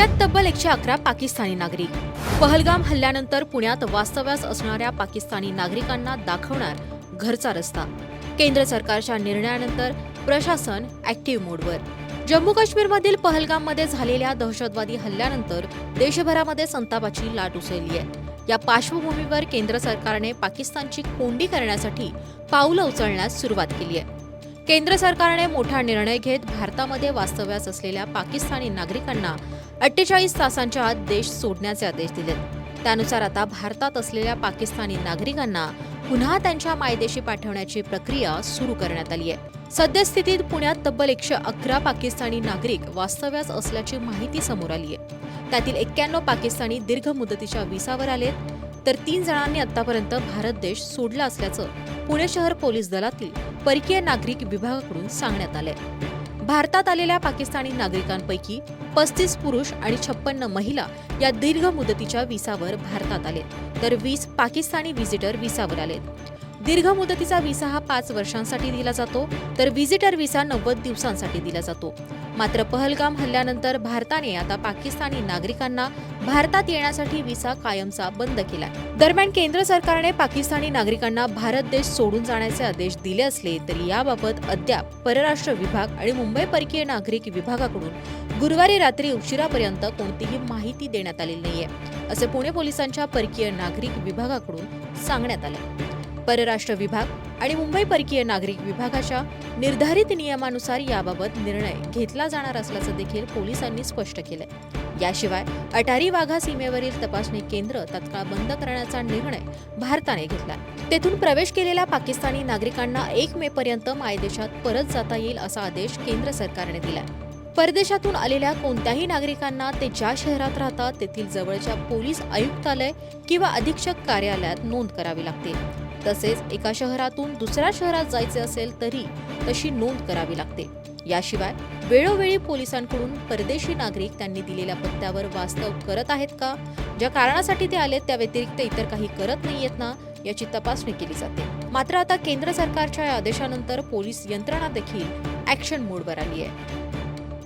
पुण्यात तब्बल एकशे अकरा पाकिस्तानी नागरिक. पहलगाम हल्ल्यानंतर पुण्यात वास्तव्यास असणाऱ्या पाकिस्तानी नागरिकांना दाखवणार घरचा रस्ता. केंद्र सरकारच्या निर्णयानंतर प्रशासन ऍक्टिव्ह मोडवर जम्मू काश्मीरमधील पहलगाममध्ये झालेल्या दहशतवादी हल्ल्यानंतर देशभरामध्ये संतापाची लाट उसळली आहे. या पार्श्वभूमीवर केंद्र सरकारने पाकिस्तानची कोंडी करण्यासाठी पावलं उचलण्यास सुरुवात केली आहे. केंद्र सरकारने मोठा निर्णय घेत भारतामध्ये वास्तव्यास असलेल्या पाकिस्तानी नागरिकांना अठ्ठेचाळीस तासांच्या आत देश सोडण्याचे आदेश दिलेत. त्यानुसार आता भारतात असलेल्या पाकिस्तानी नागरिकांना पुन्हा त्यांच्या मायदेशी पाठवण्याची प्रक्रिया सुरू करण्यात आली आहे. सद्यस्थितीत पुण्यात तब्बल एकशे अकरा पाकिस्तानी नागरिक वास्तव्यास असल्याची माहिती समोर आली आहे. त्यातील एक्क्याण्णव पाकिस्तानी दीर्घ मुदतीच्या विसावर आलेत. तर तीन जणांनी आतापर्यंत भारत देश सोडला असल्याचं पुणे शहर पोलीस दलातील परकीय नागरिक विभागाकडून सांगण्यात आलंय. भारतात आलेल्या पाकिस्तानी नागरिकांपैकी पस्तीस पुरुष आणि छप्पन्न महिला या दीर्घ मुदतीच्या विसावर भारतात आले तर वीस पाकिस्तानी व्हिजिटर विसावर आलेत. दीर्घ मुदतीचा विसा हा पाच वर्षांसाठी दिला जातो तर व्हिजिटर विसा नव्वद दिवसांसाठी दिला जातो. मात्र पहलगाम हल्ल्यानंतर भारताने आता पाकिस्तानी नागरिकांना भारतात येण्यासाठी विसा कायमचा बंद केला दरम्यान केंद्र सरकारने पाकिस्तानी नागरिकांना भारत देश सोडून जाण्याचे आदेश दिले असले तरी याबाबत अद्याप परराष्ट्र विभाग आणि मुंबई परकीय नागरिक विभागाकडून गुरुवारी रात्री उशिरापर्यंत कोणतीही माहिती देण्यात आलेली नाहीये असे पुणे पोलिसांच्या परकीय नागरिक विभागाकडून सांगण्यात आले. परराष्ट्र विभाग आणि मुंबई परकीय नागरिक विभागाच्या निर्धारित नियमानुसार याबाबत निर्णय घेतला जाणार असल्याचं देखील पोलिसांनी स्पष्ट केलंय. याशिवाय अटारी वाघा सीमेवरील तपासणी केंद्र तत्काळ बंद करण्याचा निर्णय भारताने घेतला तेथून प्रवेश केलेल्या पाकिस्तानी नागरिकांना एक मे पर्यंत मायदेशात परत जाता येईल असा आदेश केंद्र सरकारने दिला परदेशातून आलेल्या कोणत्याही नागरिकांना ते ज्या शहरात राहतात तेथील जवळच्या पोलीस आयुक्तालय किंवा अधीक्षक कार्यालयात नोंद करावी लागते तसेच एका शहरातून दुसऱ्या शहरात जायचे असेल तरी तशी नोंद करावी लागते. याशिवाय वेळोवेळी पोलिसांकडून परदेशी नागरिक त्यांनी दिलेल्या पत्त्यावर वास्तव करत आहेत का? ज्या कारणासाठी ते आलेत त्या व्यतिरिक्त इतर काही करत नाहीयेत ना? याची तपासणी केली जाते. मात्र आता केंद्र सरकारच्या या आदेशानंतर पोलीस यंत्रणा देखील ऍक्शन मोडवर आली आहे.